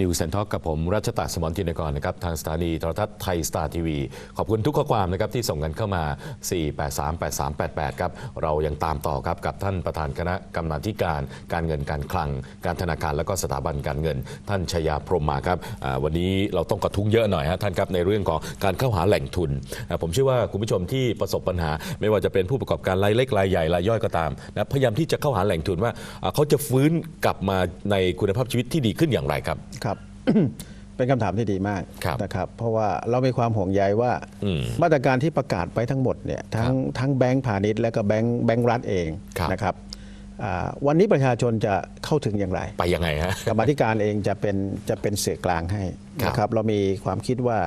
นิวเซนท a l กับผมรัชตะสมรจินกรนะครับทางสถานีโทรทัศน์ไทยสตาร์ทีวีขอบคุณทุกข้อความนะครับที่ส่งกันเข้ามา 4838388 ครับ เรายังตามต่อครับกับท่านประธานคณะกรรมาธิการ การเงินการคลัง การธนาคารและก็สถาบันการเงิน ท่านชยาพรหมมาครับอ่าวันนี้เราต้องกระทุ้งเยอะหน่อยฮะท่านครับในเรื่องของการเข้าหาแหล่งทุนอ่าผมเชื่อว่าคุณผู้ชมที่ประสบปัญหา ไม่ว่าจะเป็นผู้ประกอบการรายเล็กรายใหญ่รายย่อยก็ตามนะพยายามที่จะเข้าหาแหล่งทุนว่าอ่าเขาจะฟื้นกลับมาในคุณภาพชีวิตที่ดีขึ้นอย่างไรครับ ครับ เป็นคำถามที่ดีมากครับนะครับ เพราะว่าเรามีความห่วงใยว่าอืมมาตรการที่ประกาศไปทั้งหมดเนี่ยทั้งทั้งแบงก์พาณิชย์และก็แบงก์แบงก์รัฐเองครับนะครับอ่าวันนี้ประชาชนจะเข้าถึงอย่างไร ไปยังไงฮะกรรมาธิการเองจะเป็นจะเป็นสื่อกลางให้ครับนะครับเรามีความคิดว่า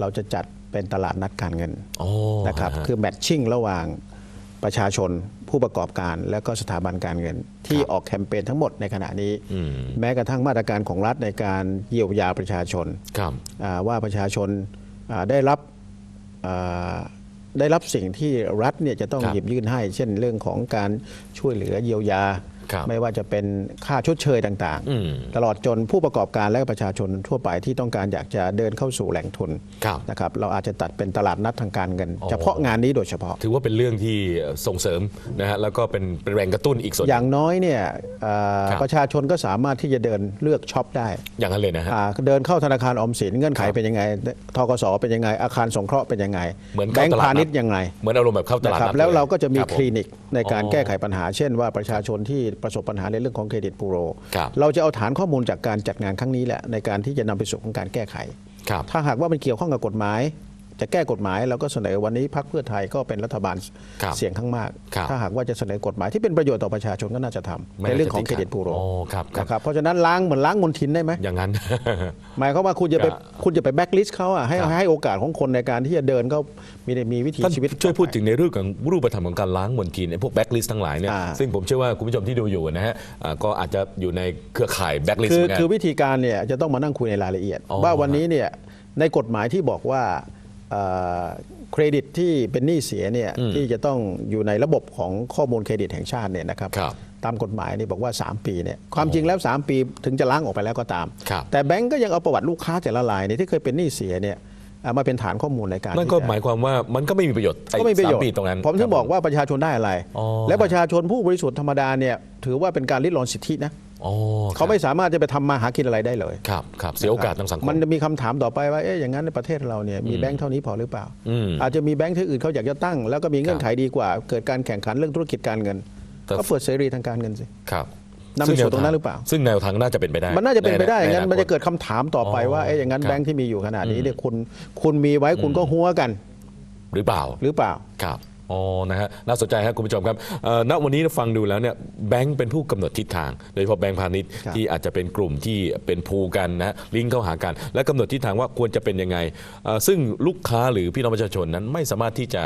เราจะจัดเป็นตลาดนัดการเงินโอ้นะครับฮะคือแมทชิ่งระหว่างประชาชน ผู้ประกอบการและก็สถาบันการเงิน ที่ออกแคมเปญทั้งหมดในขณะนี้อืมแม้กระทั่งมาตรการของรัฐในการเยียวยาประชาชนครับอ่าว่าประชาชนอ่าได้รับอ่าได้รับสิ่งที่รัฐเนี่ยจะต้องครับหยิบยื่นให้ เช่นเรื่องของการช่วยเหลือเยียวยาครับ ไม่ว่าจะเป็นค่าชดเชยต่างอืมๆตลอดจนผู้ประกอบการและประชาชนทั่วไปที่ต้องการอยากจะเดินเข้าสู่แหล่งทุนครับนะครับเราอาจจะตัดเป็นตลาดนัดทางการเงินอ๋อเฉพาะงานนี้โดยเฉพาะ ถือว่าเป็นเรื่องที่ส่งเสริมนะฮะแล้วก็เป็นเป็นแรงกระตุ้นอีกส่วนอย่างน้อยเนี่ยอ่าครับประชาชนก็สามารถที่จะเดินเลือกช็อปได้ อย่างนั้นเลยนะฮะอ่าเดินเข้าธนาคารออมสินเงื่อนไขครับเป็นยังไงทกสเป็นยังไง อาคารสงเคราะห์เป็นยังไงเหมือนแบเข้างตก์ลาดพาณิชนัย์ดยังไงเหมือนอารมณ์แบบเข้าตลาดนะครันับดแล้วยเราก็จะมีรับผคลินิกในการอ๋อแก้ไขปัญหา เช่นว่าประชาชนที่ประสบปัญหาในเรื่องของเครดิตบูโรครับเราจะเอาฐานข้อมูลจากการจัดงานครั้งนี้แหละในการที่จะนำไปสู่ของการแก้ไขครับถ้าหากว่ามันเกี่ยวข้องกับกฎหมาย จะแก้กฎหมายเราก็เสนอวันนี้พรรคเพื่อไทยก็เป็นรัฐบาลครับเสียงข้างมาก ครับถ้าหากว่าจะเสนอกฎหมายที่เป็นประโยชน์ต่อประชาชนก็น่าจะทำไม่ในน่าจะเรื่องของติดเครดิตขัดบูโรอ๋อครับครับ นะครับเพราะฉะนั้นล้างเหมือนล้างมลทินได้ไหม อย่างนั้น หมายความว่าคุณจะไปครับคุณจะไปแบ็กลิสต์เขาอะให้ครับ ให้โอกาสของคนในการที่จะเดินก็มีมีวิถีท่านชีวิต ช่วยพูดต่อไปถึงในเรื่องของรูปธรรมของการล้างมลทินไอ้พวกแบ็กลิสทั้งหลายเนี่ยอ่า ซึ่งผมเชื่อว่าคุณผู้ชมที่ดูอยู่นะฮะอ่าก็อาจจะอยู่ในเครือข่ายแบ็กลิสคือเหมือนกัน คือวิธีการเนี่ยจะต้องมานั่งคุยในรายละเอียด อ๋อว่าวันนี้เนี่ยในกฎหมายที่บอกว่า เอ่อเครดิตที่เป็นหนี้เสียเนี่ยที่จะต้องอยู่ในระบบของข้อมูลเครดิตแห่งชาติเนี่ยนะครับครับตามกฎหมายนี่บอกว่า 3 ปีเนี่ยความจริงแล้ว 3 ปีถึงจะล้างออกไปแล้วก็ตามครับแต่แบงก์ก็ยังเอาประวัติลูกค้าแต่ละรายเนี่ยที่เคยเป็นหนี้เสียเนี่ยเอามาเป็นฐานข้อมูลในการนั่นก็ที่จะหมายความว่ามันก็ไม่มีประโยชน์อ้ก็ไม่มีประโยชสาน์ปีตรงนั้นผมถึงคบอกว่าประชาชนได้อะไรอ๋อและประชาชนผู้บริสุทธิ์ธรรมดาเนี่ยถือว่าเป็นการริดรอนสิทธินะ อ๋อเขาไม่สามารถจะไปทำมาหากินอะไรได้เลยครับครับเสียโอกาสทางสังคมมันจะมีคำถามต่อไปว่าเอ๊ะอย่างนั้นในประเทศเราเนี่ยมีแบงค์เท่านี้พอหรือเปล่าอืมอาจจะมีแบงค์ที่อื่นเขาอยากจะตั้ง แล้วก็มีเงื่อนไขดีกว่า เกิดการแข่งขันเรื่องธุรกิจการเงินแต่ก็เปิดเสรีทางการเงินสิครับนำไปสู่ตรงนั้นหรือเปล่า ซึ่งแนวทางน่าจะเป็นไปได้ มันน่าจะเป็นไปได้อย่างนั้นใมันจะเกิดคำถามต่อไปอ๋อว่าเอ๊ะอย่างนั้นครับแบงค์ที่มีอยู่ขนาดนี้เนี่ยคุณคุณมีไว้คุณก็หัวกัน หรือเปล่าหรือเปล่าครับ อ๋อ นะฮะ น่าสนใจครับคุณผู้ชมครับเอ่อณวันนี้ฟังดูแล้วเนี่ยแบงก์เป็นผู้กำหนดทิศทาง โดยเฉพาะแบงก์พาณิชย์ครับที่อาจจะเป็นกลุ่มที่เป็นพูกันนะลิงก์เข้าหากัน และกำหนดทิศทางว่าควรจะเป็นยังไงเอ่อซึ่งลูกค้าหรือพี่น้องประชาชนนั้นไม่สามารถที่จะ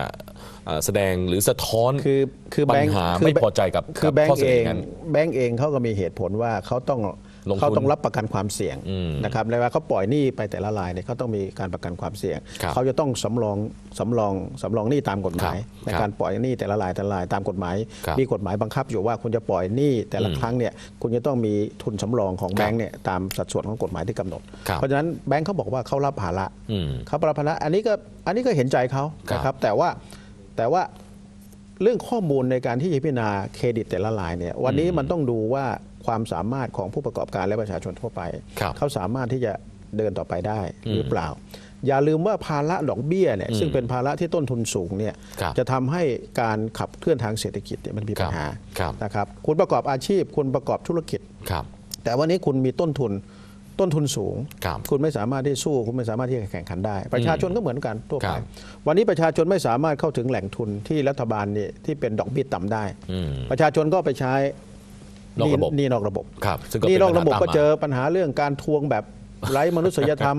เอ่อแสดงหรือสะท้อนคือคือปัแบญงค์หาคือไม่พอใจกับคือกับแบงข้อค์เสนเอองนั้นแบงค์เองเขาก็มีเหตุผลว่าเขาต้องลงทุน เขาต้องรับประกันความเสี่ยงนะครับในว่าเขาปล่อยหนี้ไปแต่ละรายเนี่ยเขาต้องมีการประกันความเสี่ยงครับเขาจะต้องสำรองสำรองสำรองหนี้ตามกฎหมายครับในการปล่อยหนี้แต่ละรายแต่ละรายตามกฎหมายครับมีกฎหมายบังคับอยู่ว่าคุณจะปล่อยหนี้แต่ละครั้งเนี่ยคุณจะต้องมีทุนสำรองของแบงค์เนี่ยตามสัดส่วนของกฎหมายที่กำหนดครับเพราะฉะนั้นแบงค์เขาบอกว่าเขารับภาระอืมเขารับภาระอันนี้ก็อันนี้ก็เห็นใจเขาครับนะครับแต่ว่าแต่ว่าเรื่องข้อมูลในการที่จะพิจารณาเครดิตแต่ละรายเนี่ยวันนี้มันต้องดูว่า ความสามารถของผู้ประกอบการและประชาชนทั่วไปครับเขาสามารถที่จะเดินต่อไปได้หรือเปล่า อย่าลืมว่าภาระดอกเบี้ยเนี่ยซึ่งเป็นภาระที่ต้นทุนสูงเนี่ยครับจะทำให้การขับเคลื่อนทางเศรษฐกิจเนี่ยมันมีปัญหาครับนะครับคุณประกอบอาชีพคุณประกอบธุรกิจครับแต่วันนี้คุณมีต้นทุนต้นทุนสูงครับคุณไม่สามารถที่สู้ คุณไม่สามารถที่จะแข่งขันได้ ประชาชนก็เหมือนกันทั่วคไปรับวันนี้ประชาชนไม่สามารถเข้าถึงแหล่งทุนที่รัฐบาลเนี่ยที่เป็นดอกเบี้ยต่ำได้อืมประชาชนก็ไปใช้ นอกระบบหนี่นอกระบบครับซึ่งก็หนี่เป็นนอกระบบปัญหาก็ตามมาเจอปัญหาเรื่องการทวงแบบไร้มนุษยธรรม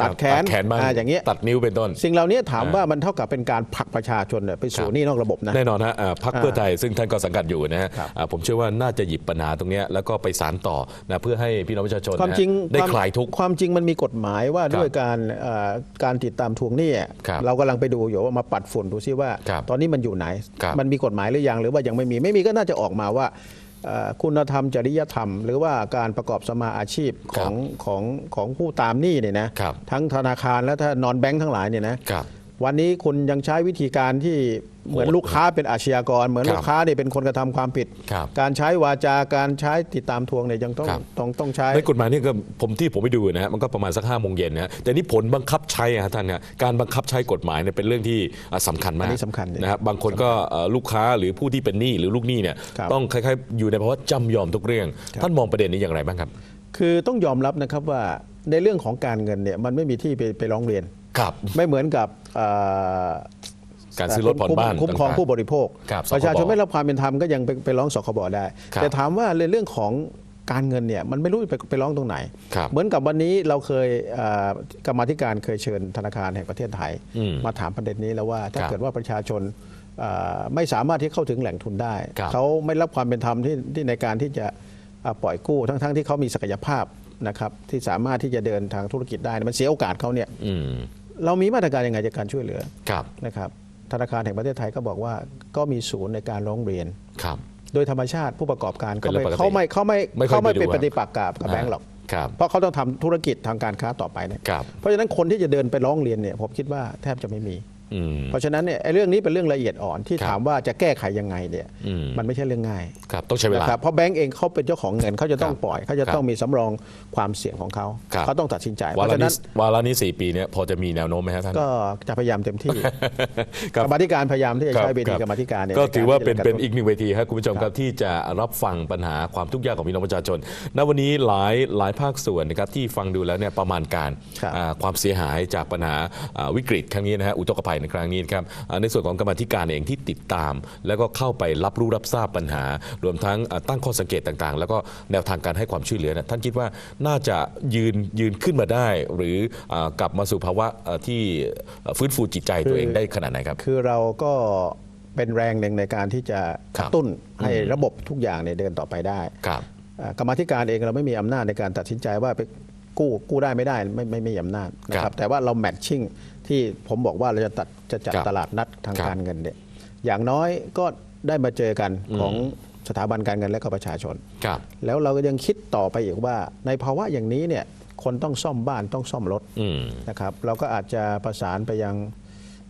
ตัดแขนตัดแขนบ้างอ่าอย่างเงี้ยตัดนิ้วเป็นต้น สิ่งเหล่านี้ถามว่ามันเท่ากับเป็นการผลักประชาชนเนี่ยไปสู่ครับหนี่นอกระบบนะแน่นอนฮะอ่าพรรคเพื่อไทยซึ่งท่านก็สังกัดอยู่นะฮะครับอ่าผมเชื่อว่าน่าจะหยิบปัญหาตรงเนี้ยแล้วก็ไปสารต่อนะเพื่อให้พี่น้องประชาชนความนะฮะจริงได้วามคลายทุกข์ความจริงมันมีกฎหมายว่าด้วยการเอ่อการติดตามทวงหนี้อะครับเรากำลังไปดูอยู่ว่ามาปัดฝุ่นดูซิว่าครับตอนนี้มันอยู่ไหนครับมันมีกฎหมายหรือยังหรือว่ายังไม่มีไม่มีก็น่าจะออกมาว่าเอ่อ คุณธรรมจริยธรรม หรือว่าการประกอบสมมาอาชีพของของของผู้ตามหนี้เนี่ยนะครับทั้งธนาคารและถ้านอนแบงค์ทั้งหลายเนี่ยนะครับ วันนี้คุณยังใช้วิธีการที่เหมือนโหดลูกค้าเป็นอาชญากร เหมือนครับลูกค้าเนี่ยเป็นคนกระทำความผิดครับการใช้วาจาการใช้ติดตามทวงเนี่ยยังต้องครับต้องต้องใช้ในกฎหมายนี่ก็ผมที่ผมไปดูนะฮะมันก็ประมาณสักห้าโมงเย็นนะฮะแต่นี่ผลบังคับใช้อะฮะท่านเนี่ยการบังคับใช้กฎหมายเนี่ยเป็นเรื่องที่อะสำคัญมากอันนี้สำคัญเลยนะฮะบางคนก็เอ่อลูกค้าหรือผู้ที่เป็นหนี้หรือลูกหนี้เนี่ยครับต้องคล้ายๆอยู่ในภาวะจำยอมทุกเรื่อง ท่านมองประเด็นนี้อย่างไรบ้างครับ คือต้องยอมรับนะครับว่าในเรื่องของการเงินเนี่ยมันไม่มีที่ไปไปร้องเรียน ครับไม่เหมือนกับเอ่อการซื้อรถผ่อนบ้านคุ้มครองต่างๆผู้บริโภคครับประชาชนสคบไม่รับความเป็นธรรมก็ยังไปไปร้องสคบได้ครับแต่ถามว่าในเรื่องของการเงินเนี่ยมันไม่รู้ไปไปร้องตรงไหนครับเหมือนกับวันนี้เราเคยเอ่อกรรมาธิการเคยเชิญธนาคารแห่งประเทศไทยอืมมาถามประเด็นนี้แล้วว่าถ้าครับเกิดว่าประชาชนเอ่อไม่สามารถที่เข้าถึงแหล่งทุนได้ครับเขาไม่รับความเป็นธรรมที่ที่ในการที่จะเอ่อปล่อยกู้ทั้งๆ ที่เขามีศักยภาพนะครับที่สามารถที่จะเดินทางธุรกิจได้เนี่ยมันเสียโอกาสเขาเนี่ยอืม เรามีมาตรการยังไงในการช่วยเหลือครับนะครับธนาคารแห่งประเทศไทยก็บอกว่าก็มีศูนย์ในการร้องเรียนครับ โดยธรรมชาติผู้ประกอบการเป็นเขาเรื่ไม่องปกติเขาไม่เขาไม่ไม่ค่อยเขาไม่ไปดูเป็นอะปฏิปักษ์กับกับแบงก์หรอกครับเพราะเขาต้องทำธุรกิจทางการค้าต่อไปเนี่ยครับเพราะฉะนั้นคนที่จะเดินไปร้องเรียนเนี่ยผมคิดว่าแทบจะไม่มีอืม เพราะฉะนั้นเนี่ยไอ้เรื่องนี้เป็นเรื่องละเอียดอ่อนที่ครับถามว่าจะแก้ไขยังไงเนี่ยอืมมันไม่ใช่เรื่องง่ายครับต้องใช้เวลานะครับเพราะแบงก์เองเขาเป็นเจ้าของเงินเขาจะต้องครับปล่อยเขาจะครับต้องมีสำรองความเสี่ยงของเขาครับเขาต้องตัดสินใจเพวาราะระฉะนี้นั้นวาระนี้สี่ปีเนี่ยพอจะมีแนวโน้มไหมฮะท่านก็จะพยายามเต็มที่ครับกรรมาธิการพยายามที่จะครับใช้เวทีครับกรรมาธิการเนี่ยก็ในรถือว่าเป็นที่จะเป็นกระตุ้อีกหนึ่งเวทีครับคุณผู้ชมครับที่จะรับฟังปัญหาความทุกข์ยากของพี่น้องประชาชนณวันนี้หลายหลายภาคส่วนนะครับที่ฟังดูแล้วเนี่ยประมาณการครับอ่าความเสียหายจากปัญหาอ่าวิกฤตครั้งนี้นะฮะอุทกภัยในครั้งนี้นะครับอ่าในส่วนของกรรมาธิการเองที่ติดตาม แล้วก็เข้าไปรับรู้รับทราบปัญหา รวมทั้งอ่าตั้งข้อสังเกตต่างๆ แล้วก็แนวทางการให้ความช่วยเหลือนะท่านคิดว่าน่าจะยืนยืนขึ้นมาได้ หรืออ่ากลับมาสู่ภาวะอ่าที่อ่าฟื้นฟูจิตใจตัวเองได้ขนาดไหนครับ คือเราก็เป็นแรงหนึ่งในการที่จะคกรับระตุ้นให้ระบบทุกอย่างเนี่ยเดินต่อไปได้ครับอ่ากรรมาธิการเองเราไม่มีอำนาจในการตัดสินใจว่าไปกู้กู้ได้ไม่ได้ไม่ไม่ไม่มีอำนาจนะคครัรับบแต่ว่าเราแมทชิ่ง ที่ผมบอกว่าเราจะตัดจะจัดครับตลาดนัดทางครับการเงินเนี่ยอย่างน้อยก็ได้มาเจอกันของสถาบันการเงินและก็ประชาชน ครับแล้วเราก็ยังคิดต่อไปอีกว่า ในภาวะอย่างนี้เนี่ยคนต้องซ่อมบ้านต้องซ่อมรถอืม นะครับเราก็อาจจะประสานไปยัง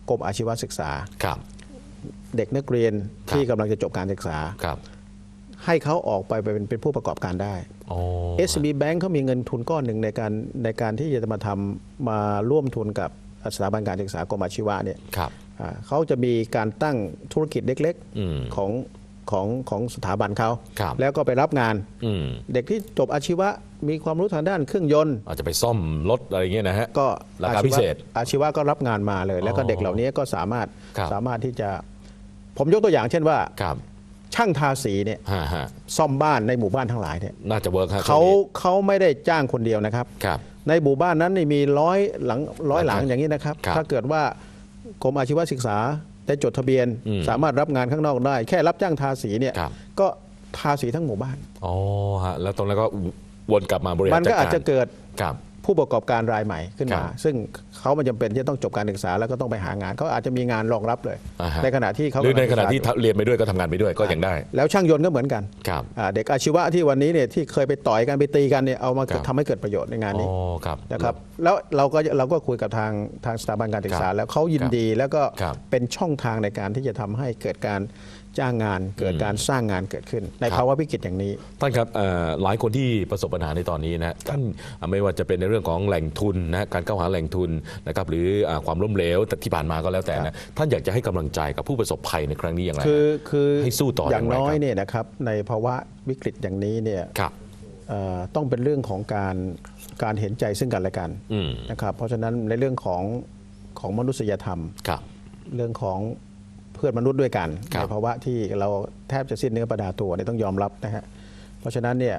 กรมอาชีวศึกษา ครับ เด็กนักเรียนครับ ที่กำลังจะจบการศึกษา ครับให้เขาออกไปเป็นเป็นผู้ประกอบการได้ อ๋อ SB Bank เขามีเงินทุนก้อนหนึ่งในการในการที่จะมาทำมาร่วมทุนกับ สถาบันการศึกษากรมอาชีวะเนี่ยครับอ่าเขาจะมีการตั้งธุรกิจเล็กอืมๆของของของสถาบันเขาครับแล้วก็ไปรับงานอืมเด็กที่จบอาชีวะมีความรู้ทางด้านเครื่องยนต์ อาจจะไปซ่อมรถอะไรเงี้ยนะฮะ ก็ราคาอชีวะพิเศษ อาชีวะก็รับงานมาเลย แล้วก็อ๋อเด็กเหล่านี้ก็สามารถครับสามารถที่จะ ผมยกตัวอย่างเช่นว่าครับ ช่างทาสีเนี่ยฮะฮะซ่อมบ้านในหมู่บ้านทั้งหลายเนี่ยน่าจะเวิร์กฮะเขาช่วงนี้เขาไม่ได้จ้างคนเดียวนะครับ ครับ ในหมู่บ้านนั้นนี่มีร้อยหลังร้อยหลังครับอย่างนี้นะครับ ครับถ้าเกิดว่ากรมอาชีวศึกษาได้จดทะเบียน อืมสามารถรับงานข้างนอกได้ แค่รับจ้างทาสีเนี่ยครับ ก็ทาสีทั้งหมู่บ้าน อ๋อฮะแล้วตรงนั้นก็วนกลับมาบริหารมันก็อาจจะจัดรเกิดครับ ผู้ประกอบการรายใหม่ขึ้นครัมาบซึ่งเขามันจำเป็นที่จะต้องจบการศึกษาแล้วก็ต้องไปหางานเขาอาจจะมีงานรองรับเลยอ่าฮะในขณะที่เขาหรือในขณะกำลังศึกษาที่อยู่เรียนไปด้วยก็ทำงานไปด้วยก็ยังได้ แล้วช่างยนต์ก็เหมือนกันครับอ่าเด็กอาชีวะที่วันนี้เนี่ยที่เคยไปต่อยกันไปตีกันเนี่ยเอามาครับทำให้เกิดประโยชน์ในงานอ๋นี้อครับนะครับแล้วเราก็เราก็คุยกับทางทางสถาบันการศึกษาครับแล้วเขายินดีแล้วก็ครับเป็นช่องทางในการที่จะทำให้เกิดการ จ้างงานเกิดการสร้างงานเกิดขึ้น ในครับภาวะวิกฤตอย่างนี้ ท่านครับเอ่อหลายคนที่ประสบปัญหาในตอนนี้นะท่านไม่ว่าจะเป็นในเรื่องของแหล่งทุนนะการเข้าหาแหล่งทุนนะครับหรืออ่าความล้มเหลวแต่ที่ผ่านมาก็แล้วแต่นะท่านอยากจะให้กำลังใจกับผู้ประสบภัยในครั้งนี้อย่างไรคือคือให้สู้ต่อออย่างย่างไรน้อยครับเนี่ยนะครับในภาวะวิกฤตอย่างนี้เนี่ยครับเอ่อต้องเป็นเรื่องของการการเห็นใจซึ่งกันและกันอืมนะครับเพราะฉะนั้นในเรื่องของของมนุษยธรรมครับเรื่องของเพื่อนมนุษย์ด้วยกันครับในภาวะที่เราแทบจะสิ้นเนื้อประดาตัวเนี่ยต้องยอมรับนะฮะเพราะฉะนั้นเนี่ย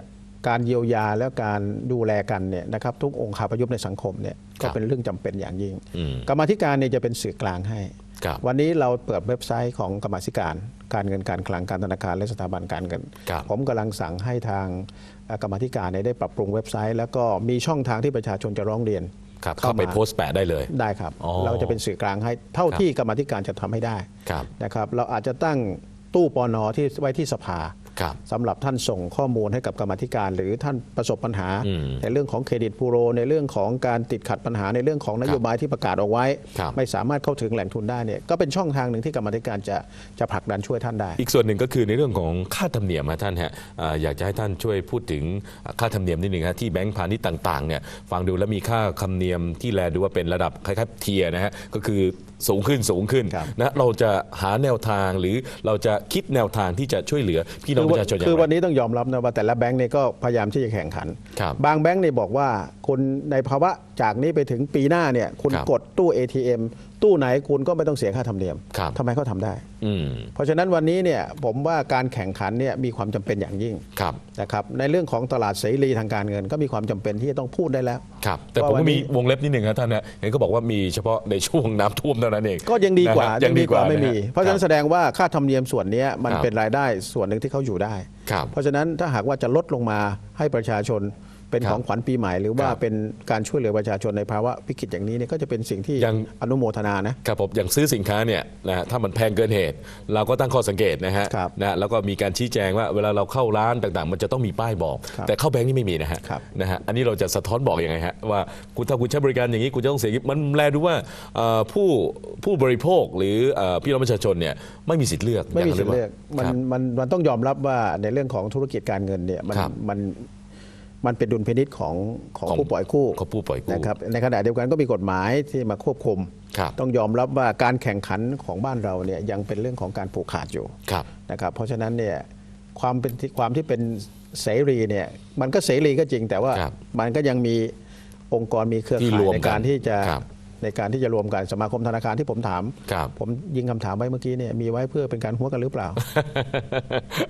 การเยียวยาและการดูแลกันเนี่ยนะครับทุกองค์คาพยพในสังคมเนี่ยก็เป็นเรื่องจำเป็นอย่างยิ่งอืมกรรมาธิการเนี่ยจะเป็นสื่อกลางให้ครับวันนี้เราเปิดเว็บไซต์ของกรรมาธิการ การเงินการคลังการธนาคารและสถาบันการเงินครับผมกำลังสั่งให้ทางเอ่อกรรมาธิการเนี่ยได้ปรับปรุงเว็บไซต์ แล้วก็มีช่องทางที่ประชาชนจะร้องเรียน ครับเข้าไปโพสต์แปะได้เลย ได้ครับ อ๋อเราจะเป็นสื่อกลางให้เท่าครับที่กรรมาธิการจะทำให้ได้ครับ นะครับ เราอาจจะตั้งตู้ปอนอที่ไว้ที่สภาครับ สำหรับท่านส่งข้อมูลให้กับกรรมาธิการ หรือท่านประสบปัญหาอืมในเรื่องของเครดิตบูโร ในเรื่องของการติดขัดปัญหาในเรื่องของนโยบายที่ประกาศเอาไว้ครับไม่สามารถเข้าถึงแหล่งทุนได้เนี่ยก็เป็นช่องทางหนึ่งที่กรรมาธิการจะจะผลักดันช่วยท่านได้ อีกส่วนหนึ่งก็คือในเรื่องของค่าธรรมเนียมนะท่านฮะอ่าอยากจะให้ท่านช่วยพูดถึงค่าธรรมเนียมนิดหนึ่งฮะที่แบงก์พาณิชย์ต่างๆเนี่ยฟังดูแล้วมีค่าธรรมเนียมที่แลดูว่าเป็นระดับคล้ายๆเทียร์นะฮะก็คือ สูงขึ้นสูงขึ้นครับ นะเราจะหาแนวทางหรือเราจะคิดแนวทางที่จะช่วยเหลือพี่น้องประชาชนอย่างคือไร วันนี้ต้องยอมรับนะว่าแต่ละแบงก์เนี่ยก็พยายามที่จะแข่งขันครับบางแบงก์เนี่ยบอกว่าคุณในภาวะจากนี้ไปถึงปีหน้าเนี่ยคุณครับกดตู้ ATM ตู้ไหนคุณก็ไม่ต้องเสียค่าธรรมเนียมครับ ทำไมเขาทำได้ อืมเพราะฉะนั้นวันนี้เนี่ยผมว่าการแข่งขันเนี่ยมีความจำเป็นอย่างยิ่งครับ นะครับในเรื่องของตลาดเสรีทางการเงิน ก็มีความจำเป็นที่จะต้องพูดได้แล้ว ครับ แต่ว่าผมวัก็นนี้ มีวงเล็บนิดหนึ่งครับท่านนะเห็นก็บอกว่ามีเฉพาะในช่วงน้ำท่วมเท่านั้นเองก็ยังดีกว่านะฮะยังดีกว่าไม่มีนฮเพราะฉะนั้นคแสบดงว่าค่าธรรมเนียมส่วนเนี้ยมันครับเป็นรายได้ส่วนหนึ่งที่เขาอยู่ได้ ครับเพราะฉะนั้นถ้าหากว่าจะลดลงมาให้ประชาชน เป็นครับของขวัญปีใหม่ หรือว่าครับเป็นการช่วยเหลือประชาชนในภาวะวิกฤตอย่างนี้เนี่ยก็จะเป็นสิ่งที่ยังอนุโมทนานะครับผมอย่างซื้อสินค้าเนี่ยนะฮะถ้ามันแพงเกินเหตุ เราก็ตั้งข้อสังเกตนะฮะครับนะแล้วก็มีการชี้แจงว่าเวลาเราเข้าร้านต่างๆ มันจะต้องมีป้ายบอกครับแต่เข้าแบงค์นี่ไม่มีนะฮะครับนะฮะอันนี้เราจะสะท้อนบอกอยังไงฮะว่าคุณถ้าคุณใช้บริการอย่างนี้คุณจะต้องเสียเงินมันแลดูว่าเอ่อผู้ผู้บริโภคหรือเอ่อพี่น้องประชาชนเนี่ยไม่มีสิทธิ์เลือกไม่มีย่างสิทธิ์นั้นหเลืรือกปมันครับมันมันต้องยอมรับว่าในเรื่องของธุรกิจการเงินเนี่ยมันครับมัน มันเป็นดุลพินิษของของของผู้ปล่อยกู้ของผู้ปล่อยกู้นะครับในขณะเดียวกันก็มีกฎหมายที่มาควบคุม ครับ ต้องยอมรับว่าการแข่งขันของบ้านเราเนี่ยยังเป็นเรื่องของการผูกขาดอยู่ครับ นะครับเพราะฉะนั้นเนี่ยความเป็นที่ความที่เป็นเสรีเนี่ยมันก็เสรีก็จริงแต่ว่าครับมันก็ยังมีองค์กรมีเครือที่ข่ารวยมในกันการที่จะ ครับ ในการที่จะรวมกันสมาคมธนาคารที่ผมถาม ครับ ผมยิงคำถามไว้เมื่อกี้เนี่ยมีไว้เพื่อเป็นการหัวกันหรือเปล่า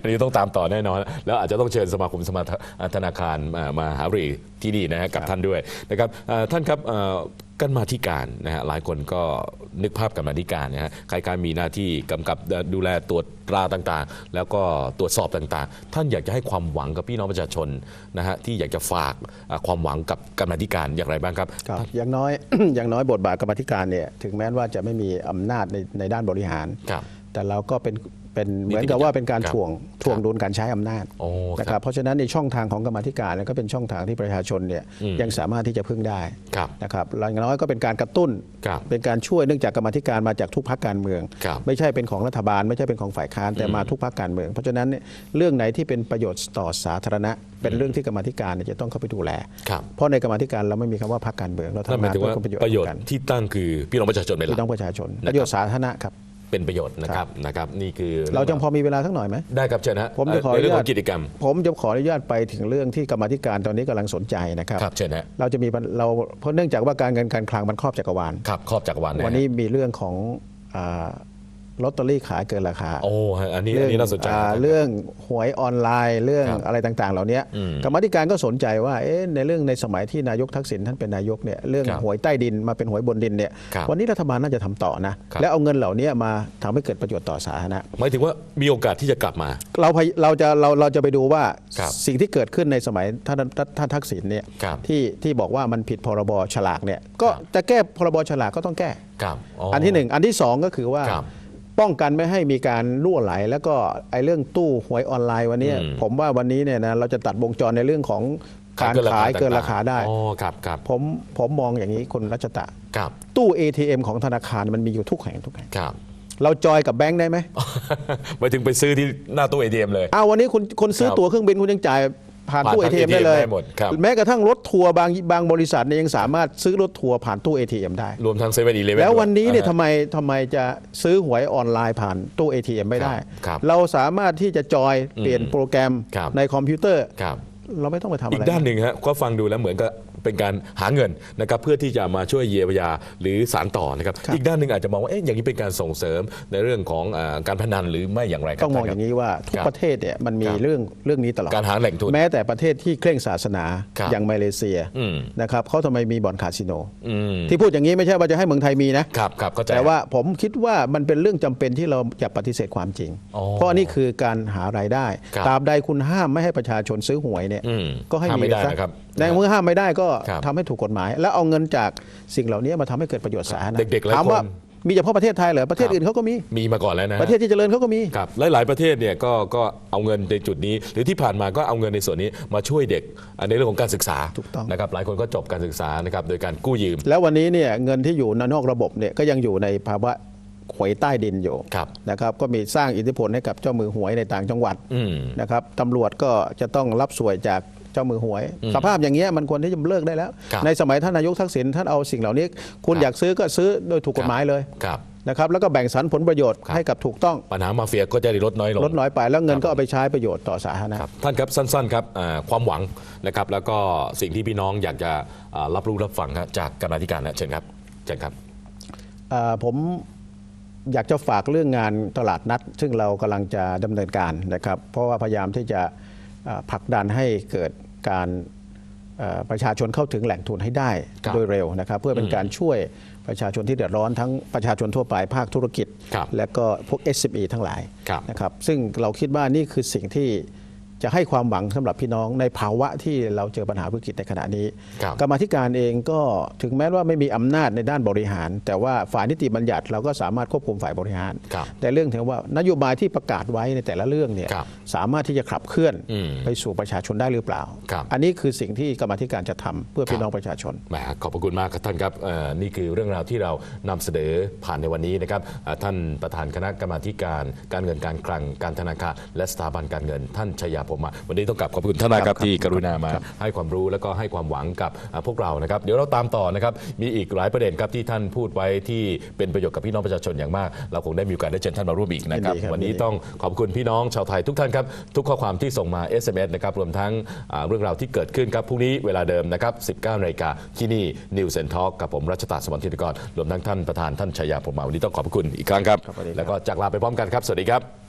อันนี้ต้องตามต่อแน่นอน แล้วอาจจะต้องเชิญสมาคมสมาธนาคารมามาหารือที่นี่นะฮะกับท่านด้วยนะครับเอ่อท่านครับเอ่อ กันมาธิการนะฮะหลายคนก็นึกภาพกันมาธิการนะฮะใครการมีหน้าที่กำกับดูแลตรวจตราต่างๆ แล้วก็ตรวจสอบต่างๆ ท่านอยากจะให้ความหวังกับพี่น้องประชาชนนะฮะที่อยากจะฝากเอ่อความหวังกับกันมาธิการอย่างไรบ้างครับครับอย่างน้อยอย่างน้อยบทบาทกรรมาธิการเนี่ยถึงแม้ว่าจะไม่มีอำนาจในในด้านบริหารครับแต่เราก็เป็น เป็นมีเหมือนกับว่าเป็นการครับถ่วงถ่วงดุลการใช้อำนาจโอ้ครับนะครับเพราะฉะนั้นในช่องทางของกรรมาธิการเนี่ยก็เป็นช่องทางที่ประชาชนเนี่ยอืมยังสามารถที่จะพึ่งได้ครับนะครับอย่างน้อยก็เป็นการกระตุ้นครับเป็นการช่วยเนื่องจากกรรมาธิการมาจากทุกพรรคการเมืองครับไม่ใช่เป็นของรัฐบาล ไม่ใช่เป็นของฝ่ายค้านแต่มาทุกพรรคการเมือง เพราะฉะนั้นเนี่ยเรื่องไหนที่เป็นประโยชน์ต่อสาธารณะ เป็นเรื่องที่กรรมาธิการเนี่ยจะต้องเข้าไปดูแลครับเพราะในกรรมาธิการเราไม่มีคำว่าพรรคการเมืองเรานั่นทำหมายงานถึงเพื่ว่าอผลประโยชน์ประโยชน์กันที่ตั้งคือพี่น้องประชาชนเป็นหลัพี่กน้องประชาชนนะครับประโยชน์สาธารณะครับ เป็นประโยชน์นะครับนะครับนี่คือเราจังพอมีเวลาสักหน่อยไหมได้ครับเชิญฮะผมจะขอในอเรื่นุองญาขตองกิจกรรม ผมจะขออนุญาตไปถึงเรื่องที่กรรมาธิการตอนนี้กำลังสนใจนะครับครับเชิญฮะเราจะมีปัญเราเพราะเนื่องจากว่าการเงินการคลังมันครอบจักรวาลครับครอบจักรวาละวันนี้มีเรื่องของอ่า ลอตเตอรี่ขายเกินราคาโอ้ฮะอันนี้อันนี้น่าสนใจอ่าครับเรื่องหวยออนไลน์เรื่องครับอะไรต่างๆ เหล่านี้อืมกรรมาธิการก็สนใจว่าเอ๊ะในเรื่องในสมัยที่นายกทักษิณท่านเป็นนายกเนี่ยเรื่องครับหวยใต้ดินมาเป็นหวยบนดินเนี่ยครับวันนี้รัฐบาลน่าจะทำต่อนะครับแล้วเอาเงินเหล่านี้มาทำให้เกิดประโยชน์ต่อสาธารณะหมายถึงว่ามีโอกาสที่จะกลับมา เราพยเราจะเราเราจะไปดูว่าครับสิ่งที่เกิดขึ้นในสมัยท่านท่านท่านทักษิณเนี่ยครับที่ที่บอกว่ามันผิดพรบฉลากเนี่ยก็ครับจะแก้พรบฉลากก็ต้องแก้ครับอันที่หนึ่งอันที่สองก็คือว่าครับ ป้องกันไม่ให้มีการล่วไหล แล้วก็ไอ้เรื่องตู้หวยออนไลน์วันนี้อืมผมว่าวันนี้เนี่ยนะเราจะตัดวงจรในเรื่องของการขายเกินราคาได้อ๋อครับครับผมผมมองอย่างนี้คุณรัชตะครับตู้ ATM ของธนาคารมันมีอยู่ทุกแห่งทุกแห่งครับเราจอยกับแบงค์ได้ไหมหมายถึงไปซื้อที่หน้าตู้ ATM เลยอ้าววันนี้คุณคนซื้อครับตั๋วเครื่องบินคุณยังจ่าย ผ่านผ่านตู้ทาง ATM ATM ได้เลยได้หมดครับ แม้กระทั่งรถทัวร์บางบางบริษัทเนี่ยยังสามารถซื้อรถทัวร์ผ่านตู้ ATM ได้ รวมทั้งเซเว่นอีเลฟเว่น แล้ววันนี้เนี่ยทำไมทำไมจะซื้อหวยออนไลน์ผ่านตู้ ATM ไม่ได้ครับเราสามารถที่จะจอยเปลี่ยนโปรแกรมครับในคอมพิวเตอร์ ครับ เราไม่ต้องไปทำอีอะไรกด้านหนึ่งฮะก็ฟังดูแล้วเหมือนกับ เป็นการหาเงินนะครับเพื่อที่จะมาช่วยเยียวยาหรือสารต่อนะครับครับอีกด้านหนึ่งอาจจะมองว่าเอ๊ะอย่างนี้เป็นการส่งเสริมในเรื่องของอาการพนันหรือไม่อย่างไรครับต้องมองท่อนครับย่างนี้ว่าทุกครับประเทศเนี่ยมันมีครับเรื่องเรื่องนี้ตลอดการหาแหล่งทุนแม้แต่ประเทศที่เคร่งศาสนาครับอย่างมาเลเซียอืมนะครับเขาทำไมมีบ่อนคาสิโนอืมที่พูดอย่างนี้ไม่ใช่ว่าจะให้เมืองไทยมีนะครับครับเข้าใจแต่ว่าผมคิดว่ามันเป็นเรื่องจำเป็นที่เราจะปฏิเสธความจริงอ๋อเพราะอันนี่คือการหารายได้ครับตราบใดคุณห้ามไม่ให้ประชาชนซื้อหวยเนี่ยอืมก็ให้ห้ามมีไม่ได้ซะนะครับ ในเมื่อห้ามไม่ได้ก็ครับทำให้ถูกกฎหมาย แล้วเอาเงินจากสิ่งเหล่านี้มาทำให้เกิดประโยชน์สาธารณะเด็กๆหลายถามว่าคนมีเฉพาะประเทศไทยเหรอประเทศครับอื่นเขาก็มีมีมาก่อนแล้วนะฮะประเทศที่เจริญเขาก็มีครับหลายๆประเทศเนี่ยก็ก็เอาเงินในจุดนี้ หรือที่ผ่านมาก็เอาเงินในส่วนนี้มาช่วยเด็กในเรื่องของการศึกษาถูกต้องนะครับหลายคนก็จบการศึกษานะครับโดยการกู้ยืม แล้ววันนี้เนี่ยเงินที่อยู่นอกระบบเนี่ยก็ยังอยู่ในภาวะหวยใต้ดินอยู่ครับนะครับก็มีสร้างอิทธิพลให้กับเจ้ามือหวยในต่างจังหวัดอืมนะครับตำรวจก็จะต้องรับสวยจาก เจ้ามือหวย สภาพอย่างเงี้ยมันควรที่จะเลิกได้แล้วครับในสมัยท่านนายกทักษิณท่านเอาสิ่งเหล่านี้ คุณครับอยากซื้อก็ซื้อโดยถูกกฎหมายเลยครับนะครับแล้วก็แบ่งสรรผลประโยชน์ครับให้กับถูกต้องปัญหามาเฟียก็จะได้ลดน้อยลงลดน้อยไปแล้วเงินก็เอาไปใช้ประโยชน์ต่อสาธารณะครับท่านครับสั้นๆครับอ่าความหวังนะครับแล้วก็สิ่งที่พี่น้องอยากจะอ่ารับรู้รับฟังครับจากกรรมาธิการนะเชิญครับเชิญครับอ่าผมอยากจะฝากเรื่องงานตลาดนัด ซึ่งเรากำลังจะดำเนินการนะครับ เพราะว่าพยายามที่จะอ่าผลักดันให้เกิด การเอ่อประชาชนเข้าถึงแหล่งทุนให้ได้ครับโดยเร็วนะครับ เพื่อเป็นการช่วยประชาชนที่เดือดร้อนทั้งประชาชนทั่วไปภาคธุรกิจครับและก็พวก SME ทั้งหลายครับนะครับซึ่งเราคิดว่านี่คือสิ่งที่ จะให้ความหวังสำหรับพี่น้องในภาวะที่เราเจอปัญหาวิกฤตในขณะนี้ครับกรรมาธิการเองก็ถึงแม้ว่าไม่มีอำนาจในด้านบริหาร แต่ว่าฝ่ายนิติบัญญัติเราก็สามารถควบคุมฝ่ายบริหารครับแต่เรื่องถึงว่านโยบายที่ประกาศไว้ในแต่ละเรื่องเนี่ยครับสามารถที่จะขับเคลื่อนอืมไปสู่ประชาชนได้หรือเปล่าครับอันนี้คือสิ่งที่กรรมาธิการจะทำเพื่อพี่น้องประชาชนแหมขอบพระคุณมากครับท่านครับเอ่อนี่คือเรื่องราวที่เรานำเสนอผ่านในวันนี้นะครับอ่าท่านประธานคณะกรรมาธิการการเงินการคลังการธนาคารและสถาบันการเงินท่านชยาพรหมะวันนี้ต้องกลับขอบคุณท่านมากครับครับที่กรุณามาให้ความรู้แล้วก็ให้ความหวังกับอ่าพวกเรานะครับ เดี๋ยวเราตามต่อนะครับมีอีกหลายประเด็นครับที่ท่านพูดไว้ที่เป็นประโยชน์กับพี่น้องประชาชนอย่างมาก เราคงได้มีโอกาสได้เชิญท่านมาร่วมอีกนะครับยินดีครับวันนี้ยินดีต้องขอบคุณพี่น้องชาวไทยทุกท่านครับทุกข้อความที่ส่งมา SMS นะครับรวมทั้งอ่าเรื่องราวที่เกิดขึ้นครับพรุ่งนี้เวลาเดิมนะครับ 19นาฬิกาที่นี่ News and Talk กับผมรัชตาสมรทินกรรวมทั้งท่านประธานท่านชัยยาผมมาวันนี้ต้องขอบพระคุณอีกครั้งครับครับสวัสดีครับ แล้วก็จากลาไปพร้อมกันครับ สวัสดีครับ